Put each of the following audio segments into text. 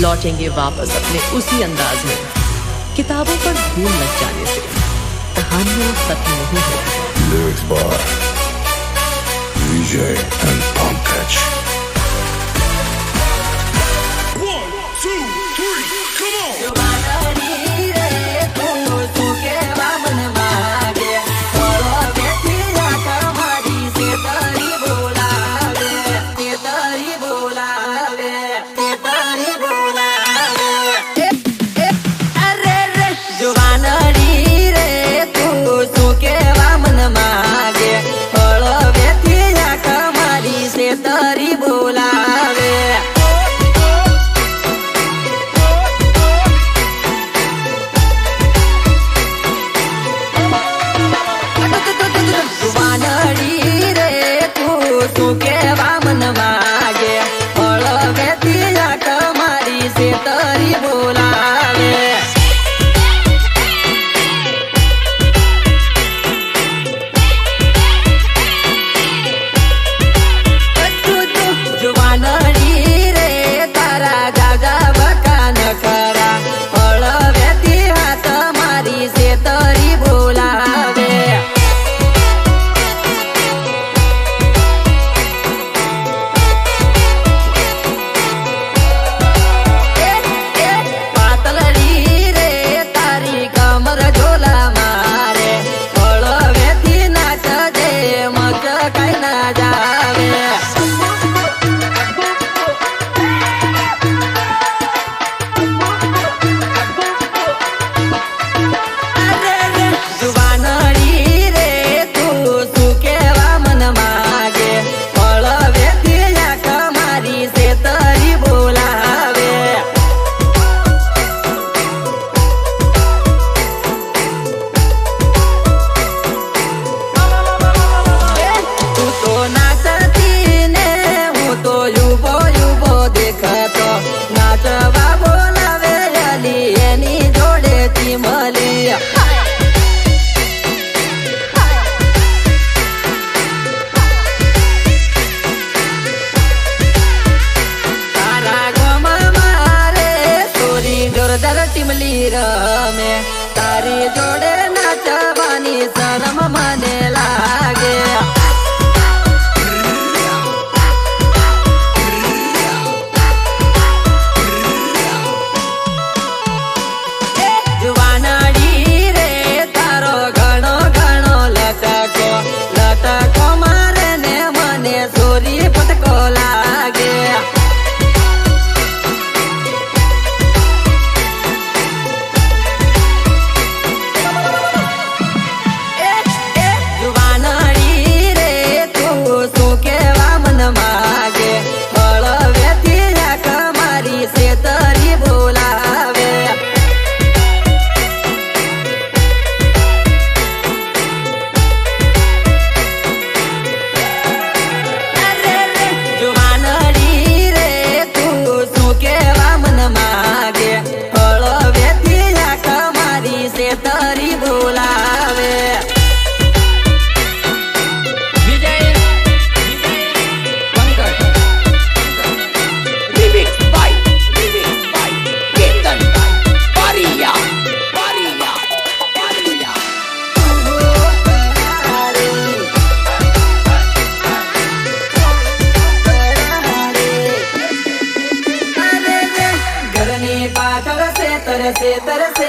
लौटेंगे वापस अपने उसी अंदाज में। किताबों पर धूल लग जाने से कहानियाँ खत्म नहीं होती। Come on! better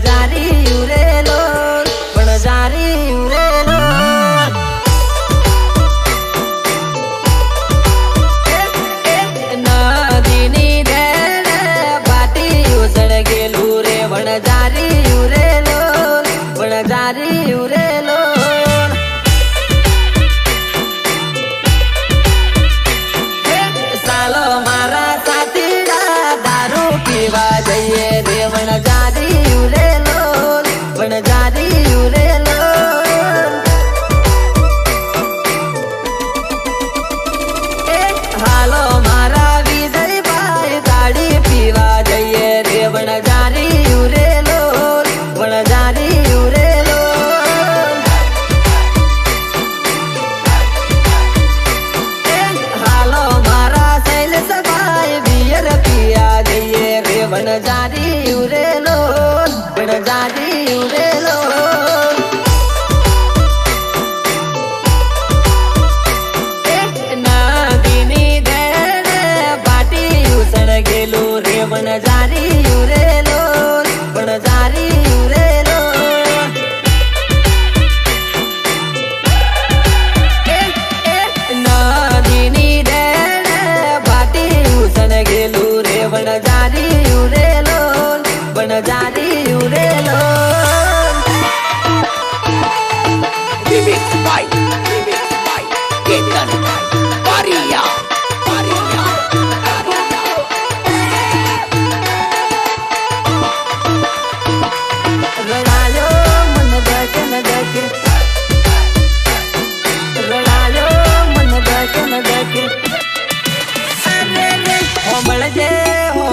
જારી ઉરેલો પણ જારી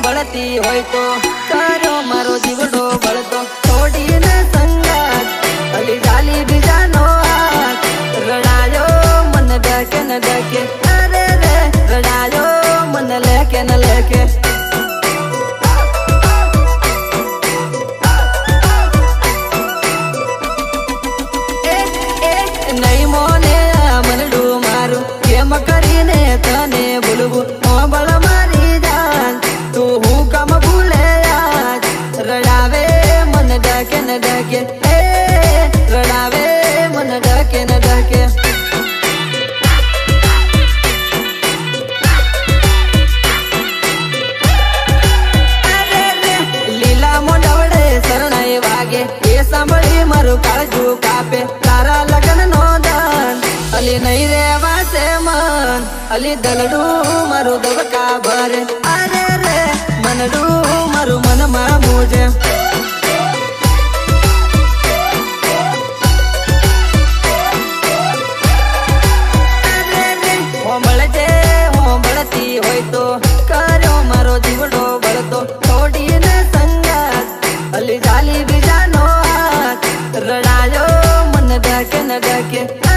મળતી હોય તો તારો મારો જીવડો બળતો છોડીને સંગાત અલી ડાલી બીજાનો હાથ રડાયો મન ડકે ન ડકે ભોલી ઝાલી બીજાનો રડાયો મને ડકે ન ડકે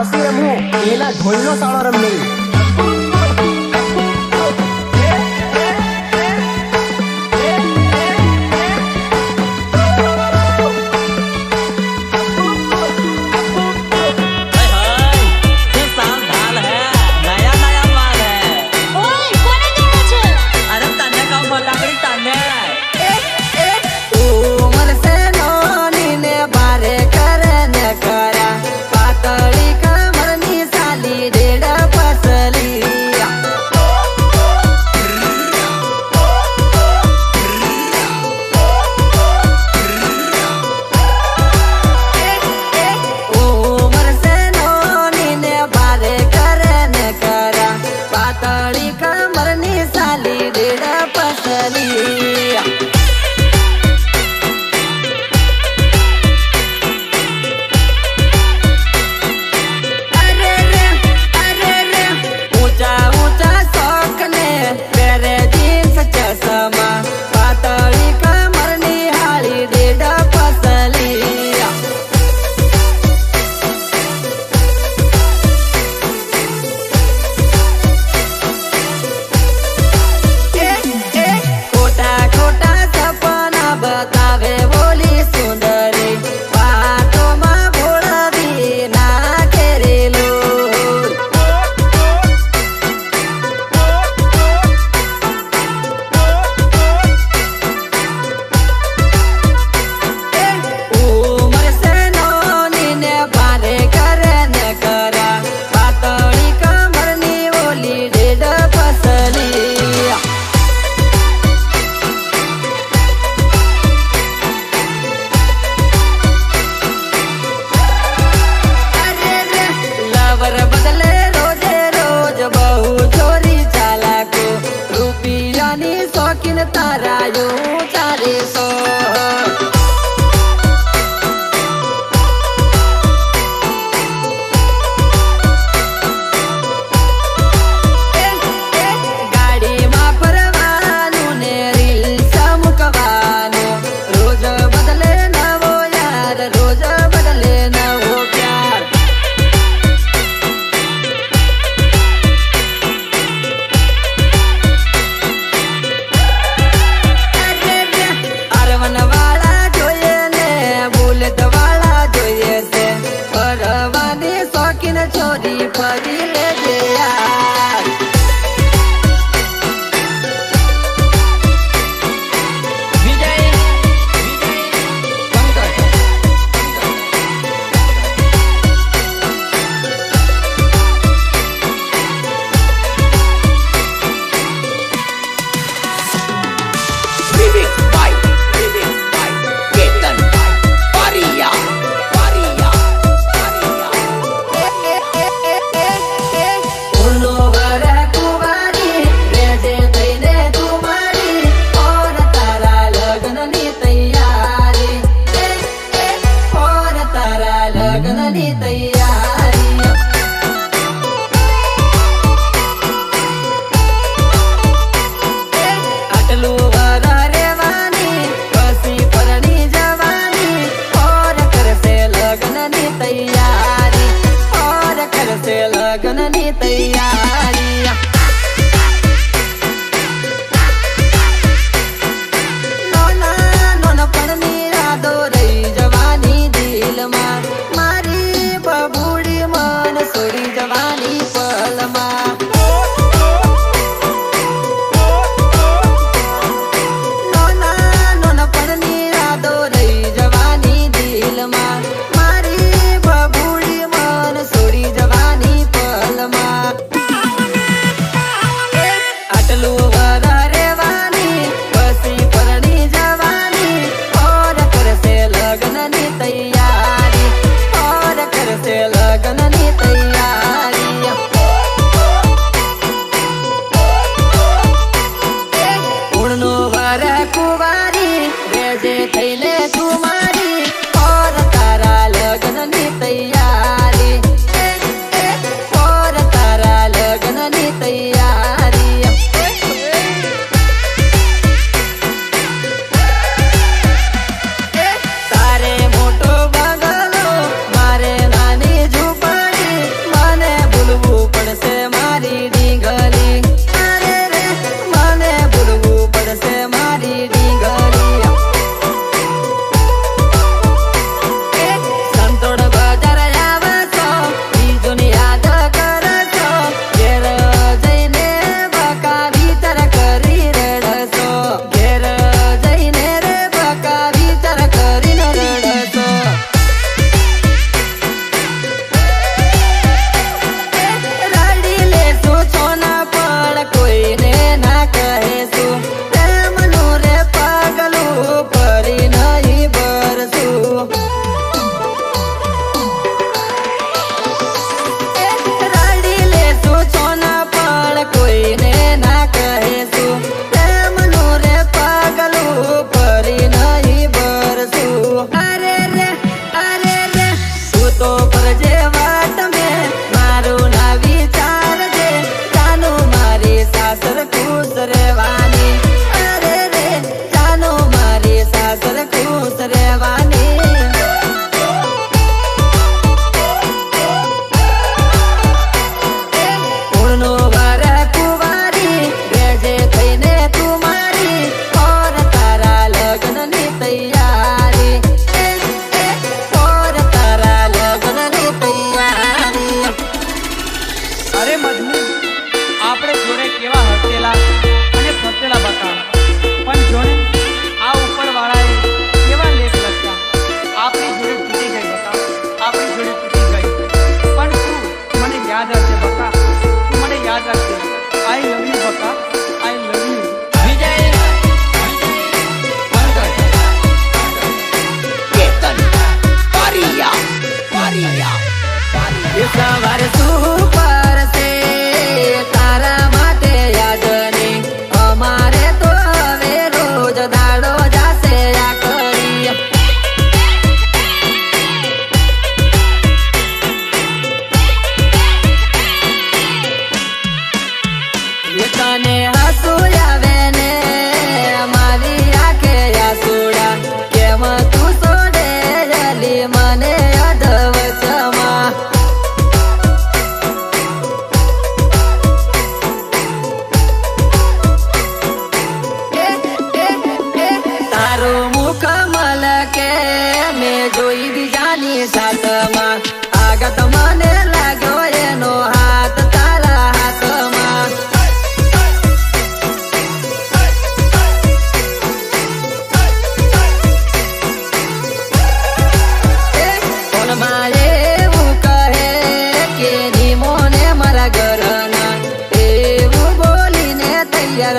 પછી રમવું એના ઢોલનો સાળો રમવી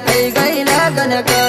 கையில கனக